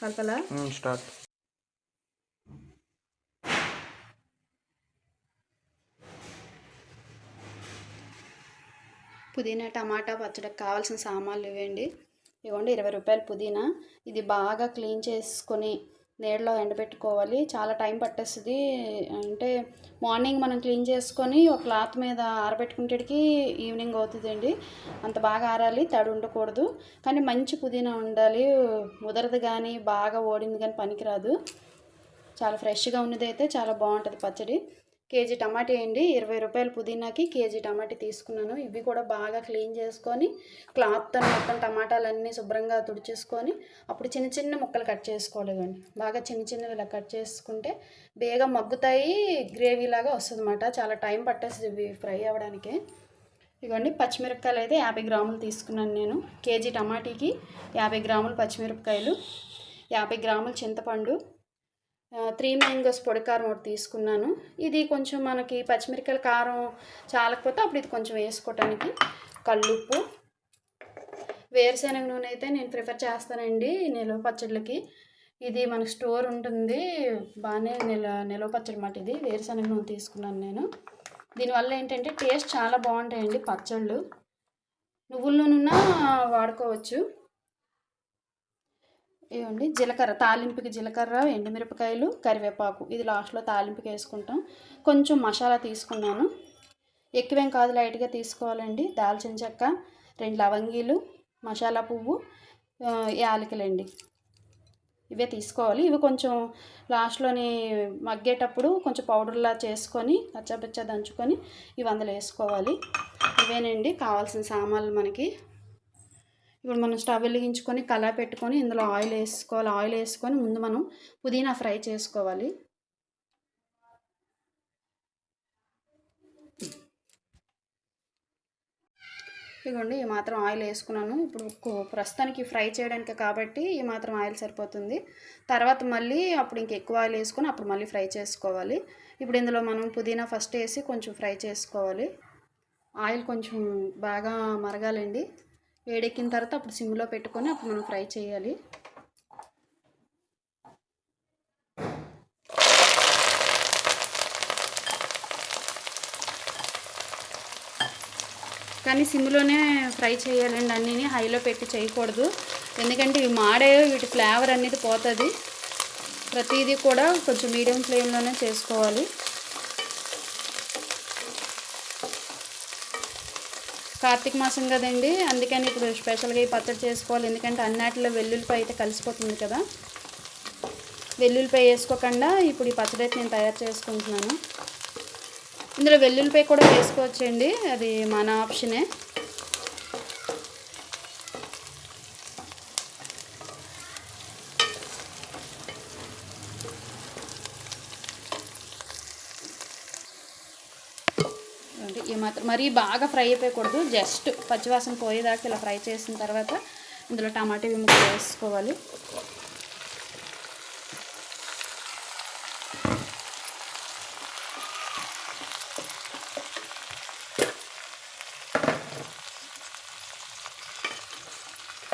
కలపలా start. పుదీనా టమాటా పచ్చడికి కావాల్సిన సామాన్లు ఇవ్వండి. ఇవ్వండి ఇరవై రూపాయలు పుదీనా. ఇది బాగా క్లీన్ చేసుకొని నీడలో ఎండబెట్టుకోవాలి. చాలా టైం పట్టేస్తుంది. అంటే మార్నింగ్ మనం క్లీన్ చేసుకొని ఒక క్లాత్ మీద ఆరబెట్టుకునేటికి ఈవినింగ్ అవుతుందండి. అంత బాగా ఆరాలి తడి ఉండకూడదు. కానీ మంచి పుదీనా ఉండాలి. ముదరదు కానీ బాగా ఓడింది కానీ పనికిరాదు. చాలా ఫ్రెష్గా ఉన్నది అయితే చాలా బాగుంటుంది పచ్చడి. కేజీ టమాటా వేయండి. ఇరవై రూపాయల పుదీనాకి కేజీ టమాటా తీసుకున్నాను. ఇవి కూడా బాగా క్లీన్ చేసుకొని క్లాత్తో మొత్తం టమాటాలన్నీ శుభ్రంగా తుడిచేసుకొని అప్పుడు చిన్న చిన్న ముక్కలు కట్ చేసుకోవాలి ఇవ్వండి బాగా చిన్న చిన్నవి ఇలా కట్ చేసుకుంటే బేగా మగ్గుతాయి గ్రేవీ లాగా వస్తుంది అన్నమాట చాలా టైం పట్టేస్తుంది ఇవి ఫ్రై అవ్వడానికి. ఇవ్వండి పచ్చిమిరపకాయలు అయితే యాభై గ్రాములు తీసుకున్నాను నేను. కేజీ టమాటీకి యాభై గ్రాములు పచ్చిమిరపకాయలు యాభై గ్రాములు చింతపండు త్రీ మ్యాంగోస్ పొడి కారం ఒకటి తీసుకున్నాను. ఇది కొంచెం మనకి పచ్చిమిరకాయల కారం చాలకపోతే అప్పుడు ఇది కొంచెం వేసుకోవటానికి కల్లుప్పు వేరుశెనగ నూనె అయితే నేను ప్రిఫర్ చేస్తానండి నిల్వ పచ్చళ్ళకి. ఇది మనకు స్టోర్ ఉంటుంది. బాగానే నిల నిల్వ పచ్చడి మాట ఇది. వేరుశనగ నూనె తీసుకున్నాను నేను. దీనివల్ల ఏంటంటే టేస్ట్ చాలా బాగుంటాయండి పచ్చళ్ళు. నువ్వుల నూనె వాడుకోవచ్చు. ఇవ్వండి. జీలకర్ర తాలింపుకి జీలకర్ర ఎండుమిరపకాయలు కరివేపాకు. ఇది లాస్ట్లో తాలింపుకి వేసుకుంటాం. కొంచెం మసాలా తీసుకున్నాను. ఎక్కువేం కాదు లైట్గా తీసుకోవాలండి. దాల్చిన చెక్క రెండు లవంగీలు మసాలా పువ్వు ఆ, యాలకులండి. ఇవే తీసుకోవాలి. ఇవి కొంచెం లాస్ట్లోని మగ్గేటప్పుడు కొంచెం పౌడర్లా చేసుకొని పచ్చపచ్చ దంచుకొని ఇవి అందులో వేసుకోవాలి. ఇవేనండి కావాల్సిన సామాన్లు మనకి. ఇప్పుడు మనం స్టవ్ వెలిగించుకొని కళా పెట్టుకొని ఇందులో ఆయిల్ వేసుకోవాలి. ఆయిల్ వేసుకొని ముందు మనం పుదీనా ఫ్రై చేసుకోవాలి. ఇదిగోండి ఈ మాత్రం ఆయిల్ వేసుకున్నాను. ఇప్పుడు ప్రస్తుతానికి ఫ్రై చేయడానికి కాబట్టి ఈ మాత్రం ఆయిల్ సరిపోతుంది. తర్వాత మళ్ళీ అప్పుడు ఇంక ఎక్కువ ఆయిల్ వేసుకొని అప్పుడు మళ్ళీ ఫ్రై చేసుకోవాలి. ఇప్పుడు ఇందులో మనం పుదీనా ఫస్ట్ వేసి కొంచెం ఫ్రై చేసుకోవాలి. ఆయిల్ కొంచెం బాగా మరగాలండి. వేడెక్కిన తర్వాత అప్పుడు సిమ్లో పెట్టుకొని అప్పుడు మనం ఫ్రై చేయాలి. కానీ సిమ్లోనే ఫ్రై చేయాలండి అన్నీ హైలో పెట్టి చేయకూడదు. ఎందుకంటే ఇవి మాడే వీటి ఫ్లేవర్ అనేది పోతుంది. ప్రతిదీ కూడా కొంచెం మీడియం ఫ్లేమ్లోనే చేసుకోవాలి. కార్తీక మాసం కదండి. అందుకని ఇప్పుడు స్పెషల్గా ఈ పచ్చడి చేసుకోవాలి. ఎందుకంటే అన్నిటిలో వెల్లుల్లిపాయ అయితే కలిసిపోతుంది కదా. వెల్లుల్లిపాయ వేసుకోకుండా ఇప్పుడు ఈ పచ్చడి అయితే నేను తయారు చేసుకుంటున్నాను. ఇందులో వెల్లుల్లిపాయ కూడా వేసుకోవచ్చండి. అది మన ఆప్షనే అంటే ఈ మాత్రం మరీ బాగా ఫ్రై అయిపోయకూడదు. జస్ట్ పచ్చివాసన పోయేదాకా ఇలా ఫ్రై చేసిన తర్వాత ఇందులో టమాటా ముక్కలు వేసుకోవాలి.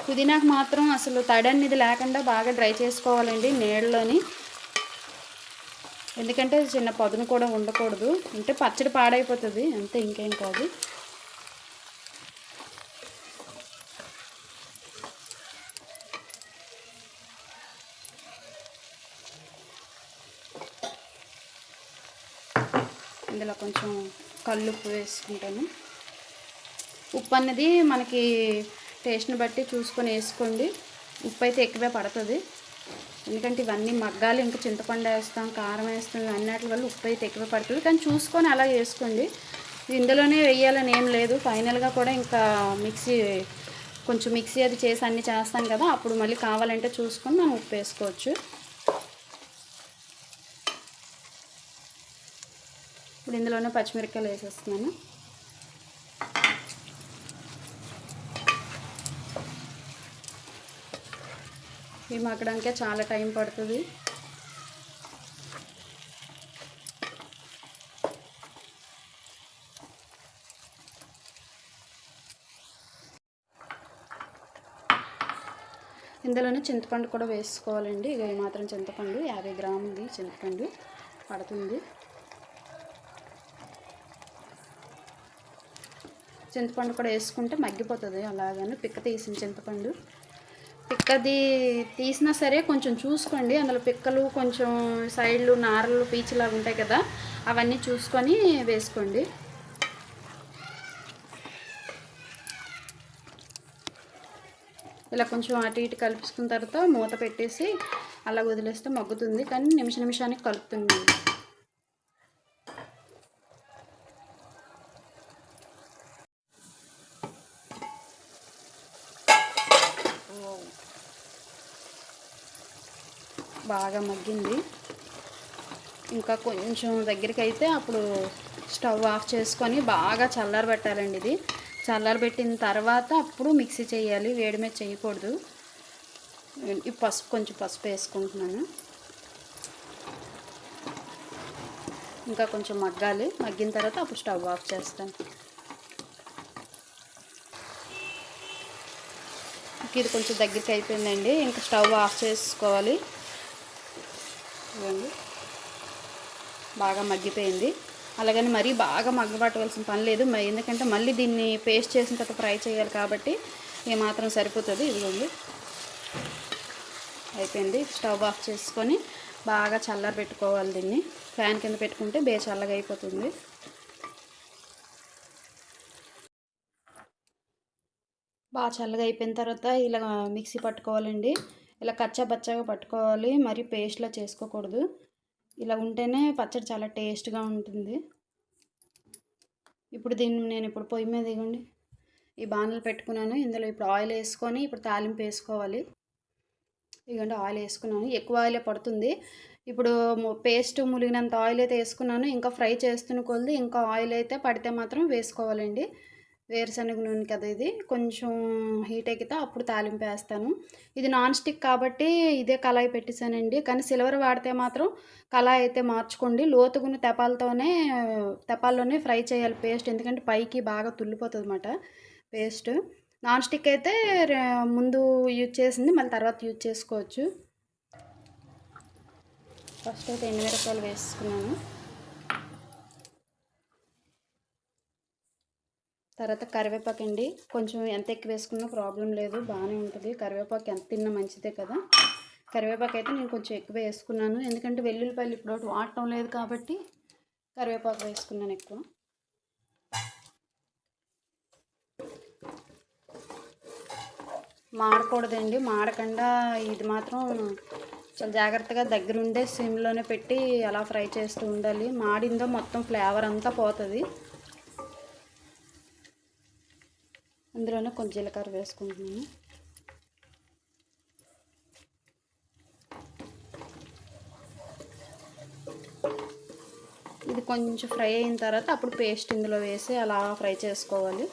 పుదీనాకు మాత్రం అసలు తడి అనేది లేకుండా బాగా డ్రై చేసుకోవాలండి నీళ్ళలోని. ఎందుకంటే చిన్న పదును కూడా ఉండకూడదు. అంటే పచ్చడి పాడైపోతుంది. అంతే ఇంకేం కాదు. ఇందులో కొంచెం కల్లుప్పు వేసుకుంటాను. ఉప్పు అన్నది మనకి టేస్ట్ని బట్టి చూసుకొని వేసుకోండి. ఉప్పు అయితే ఎక్కువే పడుతుంది. ఎందుకంటే ఇవన్నీ మగ్గాలి ఇంకా చింతపండు వేస్తాం కారం వేస్తాం అన్నిటి వల్ల ఉప్పు అయితే ఎక్కువ పడుతుంది. కానీ చూసుకొని అలా వేసుకోండి. ఇందులోనే వేయాలని ఏం లేదు. ఫైనల్గా కూడా ఇంకా మిక్సీ కొంచెం మిక్సీ అది చేసి అన్నీ చేస్తాం కదా అప్పుడు మళ్ళీ కావాలంటే చూసుకొని మనం ఉప్పు వేసుకోవచ్చు. ఇప్పుడు ఇందులోనే పచ్చిమిరపకాయలు వేసేస్తున్నాను. ఇవి మగ్గడానికే చాలా టైం పడుతుంది. ఇందులోనే చింతపండు కూడా వేసుకోవాలండి. ఇక మాత్రం చింతపండు యాభై గ్రాములది చింతపండు పడుతుంది. చింతపండు కూడా వేసుకుంటే మగ్గిపోతుంది. అలాగని పిక్క తీసిన చింతపండు. అది తీసినా సరే కొంచెం చూసుకోండి. అందులో పిక్కలు కొంచెం సైడ్లు నారలు పీచులాగా ఉంటాయి కదా అవన్నీ చూసుకొని వేసుకోండి. ఇలా కొంచెం అటు ఇటు కలుపుకున్న తర్వాత మూత పెట్టేసి అలా వదిలేస్తే మగ్గుతుంది. కానీ నిమిష నిమిషానికి కలుపుతుంది. బాగా మగ్గింది. ఇంకా కొంచెం దగ్గరికి అయితే అప్పుడు స్టవ్ ఆఫ్ చేసుకొని బాగా చల్లారబెట్టాలండి ఇది. చల్లారబెట్టిన తర్వాత అప్పుడు మిక్సీ చేయాలి వేడి మీద చేయకూడదు. ఈ పసుపు కొంచెం పసుపు వేసుకుంటున్నాను. ఇంకా కొంచెం మగ్గాలి. మగ్గిన తర్వాత అప్పుడు స్టవ్ ఆఫ్ చేస్తాను. ఇది కొంచెం దగ్గరికి అయిపోయిందండి. ఇంకా స్టవ్ ఆఫ్ చేసుకోవాలి ఇవ్వండి బాగా మగ్గిపోయింది. అలాగని మరీ బాగా మగ్గబట్టవలసిన పని లేదు. ఎందుకంటే మళ్ళీ దీన్ని పేస్ట్ చేసిన తర్వాత ఫ్రై చేయాలి కాబట్టి ఏమాత్రం సరిపోతుంది. ఇదిగోండి. అయిపోయింది. స్టవ్ ఆఫ్ చేసుకొని బాగా చల్లారి పెట్టుకోవాలి దీన్ని. ఫ్యాన్ కింద పెట్టుకుంటే బే చల్లగా అయిపోతుంది. బాగా చల్లగా అయిపోయిన తర్వాత ఇలా మిక్సీ పట్టుకోవాలండి. ఇలా కచ్చా బచ్చగా పట్టుకోవాలి. మరి పేస్ట్లో చేసుకోకూడదు. ఇలా ఉంటేనే పచ్చడి చాలా టేస్ట్గా ఉంటుంది. ఇప్పుడు దీన్ని నేను ఇప్పుడు పొయ్యి మీద ఇవ్వండి. ఈ బాణలు పెట్టుకున్నాను. ఇందులో ఇప్పుడు ఆయిల్ వేసుకొని ఇప్పుడు తాలింపు వేసుకోవాలి. ఇదిగోండి ఆయిల్ వేసుకున్నాను. ఎక్కువ ఆయిలే పడుతుంది. ఇప్పుడు పేస్ట్ ములిగినంత ఆయిల్ అయితే వేసుకున్నాను. ఇంకా ఫ్రై చేస్తున్న కొద్ది ఇంకా ఆయిల్ అయితే పడితే మాత్రం వేసుకోవాలండి. వేరుశనగ నూనె కదా ఇది. కొంచెం హీట్ ఎక్కితే అప్పుడు తాలింపు వేస్తాను. ఇది నాన్ స్టిక్ కాబట్టి ఇదే కళాయి పెట్టేశానండి. కానీ సిల్వర్ వాడితే మాత్రం కళాయి అయితే మార్చుకోండి. లోతుగున్న తెపాలతోనే తెపాల్లోనే ఫ్రై చేయాలి పేస్ట్. ఎందుకంటే పైకి బాగా తుల్లిపోతుంది అన్నమాట పేస్ట్. నాన్ స్టిక్ అయితే ముందు యూజ్ చేసింది మళ్ళీ తర్వాత యూజ్ చేసుకోవచ్చు. ఫస్ట్ అయితే ఎండుమిరపకాయలు వేసుకున్నాను. తర్వాత కరివేపాకు అండి కొంచెం ఎంత ఎక్కువ వేసుకున్నా ప్రాబ్లం లేదు బాగానే ఉంటుంది. కరివేపాకు ఎంత తిన్నా మంచిదే కదా. కరివేపాకు అయితే నేను కొంచెం ఎక్కువ వేసుకున్నాను. ఎందుకంటే వెల్లుల్లిపాయలు ఇప్పుడు ఒకటి వాడటం లేదు కాబట్టి కరివేపాకు వేసుకున్నాను ఎక్కువ. మాడకూడదండి. మాడకుండా ఇది మాత్రం చాలా జాగ్రత్తగా దగ్గరుండే సిమ్లోనే పెట్టి అలా ఫ్రై చేస్తూ ఉండాలి. మాడిందో మొత్తం ఫ్లేవర్ అంతా పోతుంది. అందులోనే కొంచెం జీలకర్ర వేసుకుంటున్నాను. ఇది కొంచెం ఫ్రై అయిన తర్వాత అప్పుడు పేస్ట్ ఇందులో వేసి అలా ఫ్రై చేసుకోవాలి.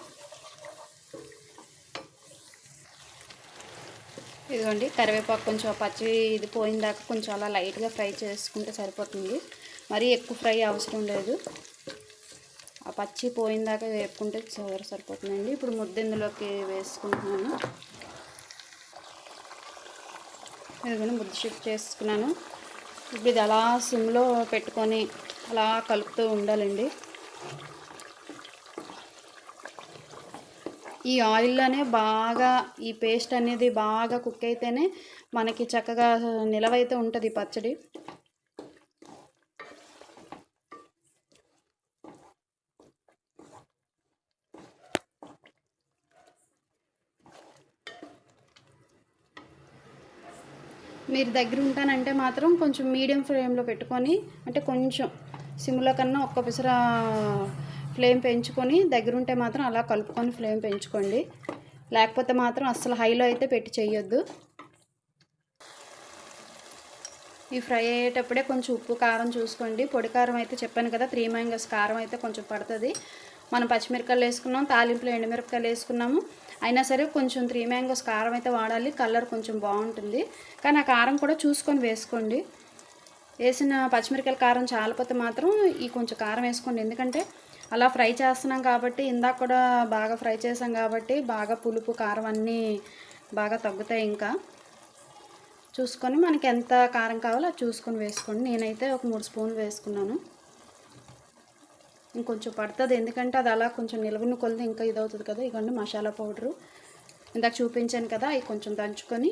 ఇదిగోండి కరివేపాకు కొంచెం పచ్చి ఇది పోయిన దాకా కొంచెం అలా లైట్గా ఫ్రై చేసుకుంటే సరిపోతుంది. మరీ ఎక్కువ ఫ్రై అవసరం లేదు. ఆ పచ్చి పోయిన దాకా వేపుకుంటే సరి సరిపోతుందండి. ఇప్పుడు ముద్ద ఇందులోకి వేసుకుంటున్నాను. ఇదిగోండి ముద్ద షిఫ్ట్ చేసుకున్నాను. ఇప్పుడు ఇది అలా సిమ్లో పెట్టుకొని అలా కలుపుతూ ఉండాలండి. ఈ ఆయిల్లోనే బాగా ఈ పేస్ట్ అనేది బాగా కుక్ అయితేనే మనకి చక్కగా నిలవైతే ఉంటుంది ఈ పచ్చడి. మీరు దగ్గర ఉంటానంటే మాత్రం కొంచెం మీడియం ఫ్లేమ్లో పెట్టుకొని అంటే కొంచెం సిమ్లో కన్నా ఒక్క పిసర ఫ్లేమ్ పెంచుకొని దగ్గర ఉంటే మాత్రం అలా కలుపుకొని ఫ్లేమ్ పెంచుకోండి. లేకపోతే మాత్రం అస్సలు హైలో అయితే పెట్టి చేయొద్దు ఈ ఫ్రై అయ్యేటప్పుడే కొంచెం ఉప్పు కారం చూసుకోండి. పొడి కారం అయితే చెప్పాను కదా త్రీ మ్యాంగోస్ కారం అయితే కొంచెం పడుతుంది. మనం పచ్చిమిరపకాయలు వేసుకున్నాం తాలింపులో ఎండుమిరపకాయలు వేసుకున్నాము. అయినా సరే కొంచెం త్రీ మ్యాంగోస్ కారం అయితే వాడాలి. కలర్ కొంచెం బాగుంటుంది. కానీ ఆ కారం కూడా చూసుకొని వేసుకోండి. వేసిన పచ్చిమిరకాయల కారం చాలిపోతే మాత్రం ఈ కొంచెం కారం వేసుకోండి. ఎందుకంటే అలా ఫ్రై చేస్తున్నాం కాబట్టి ఇందాక కూడా బాగా ఫ్రై చేసాం కాబట్టి బాగా పులుపు కారం అన్నీ బాగా తగ్గుతాయి ఇంకా. చూసుకొని మనకి ఎంత కారం కావాలో అది చూసుకొని వేసుకోండి. నేనైతే ఒక మూడు స్పూన్లు వేసుకున్నాను. ఇంకొంచెం పడుతుంది. ఎందుకంటే అది అలా కొంచెం నిలువుని కొలిది ఇంకా ఇదవుతుంది కదా. ఇవ్వండి మసాలా పౌడరు. ఇందాక చూపించాను కదా అవి కొంచెం దంచుకొని.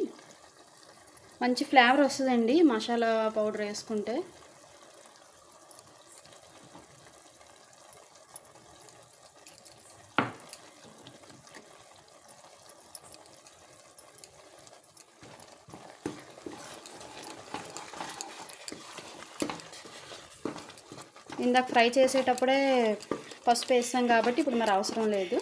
మంచి ఫ్లేవర్ వస్తుందండి మసాలా పౌడర్ వేసుకుంటే. ఇందాక ఫ్రై చేసేటప్పుడే పసుపు వేస్తాం కాబట్టి ఇప్పుడు మరి అవసరం లేదు.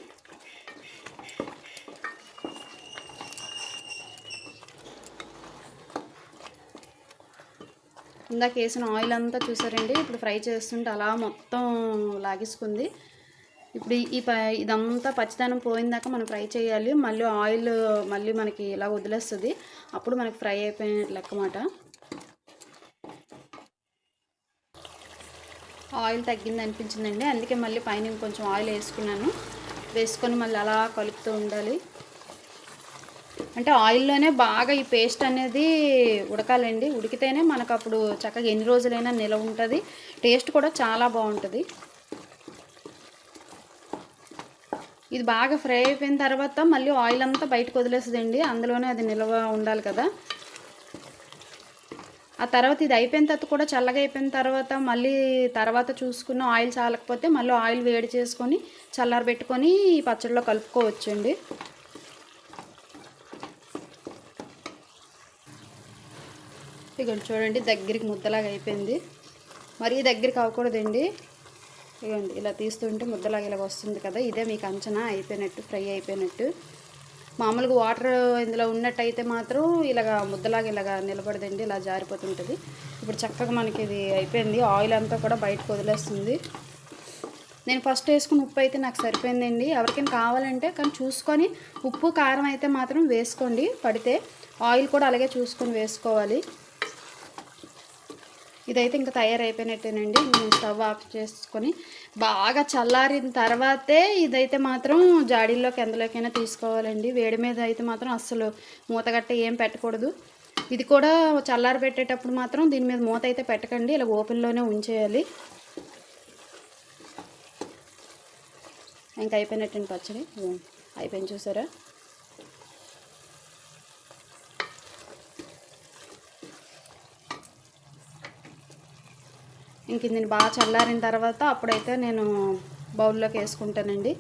ఇందాక వేసిన ఆయిల్ అంతా చూసారండి? ఇప్పుడు ఫ్రై చేస్తుంటే అలా మొత్తం లాగేసుకుంది. ఇప్పుడు ఈ- ఇదంతా పచ్చిదనం పోయిందాక మనం ఫ్రై చేయాలి. మళ్ళీ ఆయిల్ మళ్ళీ మనకి ఇలా వదిలేస్తుంది. అప్పుడు మనకి ఫ్రై అయిపోయిన లెక్కమాట. ఆయిల్ తగ్గింది అనిపించిందండి. అందుకే మళ్ళీ పైన ఇంకొంచెం ఆయిల్ వేసుకున్నాను. వేసుకొని మళ్ళీ అలా కలుపుతూ ఉండాలి. అంటే ఆయిల్లోనే బాగా ఈ పేస్ట్ అనేది ఉడకాలండి. ఉడికితేనే మనకు అప్పుడు చక్కగా ఎన్ని రోజులైనా నిలవ ఉంటుంది. టేస్ట్ కూడా చాలా బాగుంటుంది. ఇది బాగా ఫ్రై అయిపోయిన తర్వాత మళ్ళీ ఆయిల్ అంతా బయటకు వదిలేస్తుందండి. అందులోనే అది నిల్వ ఉండాలి కదా. ఆ తర్వాత ఇది అయిపోయిన తర్వాత కూడా చల్లగా అయిపోయిన తర్వాత మళ్ళీ తర్వాత చూసుకున్న ఆయిల్ చాలకపోతే మళ్ళీ ఆయిల్ వేడి చేసుకొని చల్లారబెట్టుకొని ఈ పచ్చడిలో కలుపుకోవచ్చండి. ఇక చూడండి దగ్గరికి ముద్దలాగా అయిపోయింది. మరీ దగ్గరికి అవ్వకూడదండి. ఇగోండి ఇలా తీస్తుంటే ముద్దలాగా ఇలాగ వస్తుంది కదా ఇదే మీకు అంచనా అయిపోయినట్టు ఫ్రై అయిపోయినట్టు. మామూలుగా వాటర్ ఇందులో ఉన్నట్టయితే మాత్రం ఇలాగ ముద్దలాగా ఇలాగ నిలబడదండి ఇలా జారిపోతుంటుంది. ఇప్పుడు చక్కగా మనకి ఇది అయిపోయింది. ఆయిల్ అంతా కూడా బయటకు వదిలేస్తుంది. నేను ఫస్ట్ వేసుకున్న ఉప్పు అయితే నాకు సరిపోయిందండి. ఎవరికైనా కావాలంటే కానీ చూసుకొని ఉప్పు కారం అయితే మాత్రం వేసుకోండి. పడితే ఆయిల్ కూడా అలాగే చూసుకొని వేసుకోవాలి. ఇదైతే ఇంకా తయారైపోయినట్టేనండి. నేను స్టవ్ ఆఫ్ చేసుకొని బాగా చల్లారిన తర్వాతే ఇదైతే మాత్రం జాడీల్లోకి ఎందులోకైనా తీసుకోవాలండి. వేడి మీద అయితే మాత్రం అస్సలు మూతగట్ట ఏం పెట్టకూడదు. ఇది కూడా చల్లారి పెట్టేటప్పుడు మాత్రం దీని మీద మూత అయితే పెట్టకండి. ఇలా ఓపెన్లోనే ఉంచేయాలి. ఇంకా అయిపోయినట్టండి పచ్చడి. అయిపోయింది చూసారా? ఇంక దీన్ని బాగా చల్లారిన తర్వాత అప్పుడైతే నేను బౌల్లోకి వేసుకుంటానండి.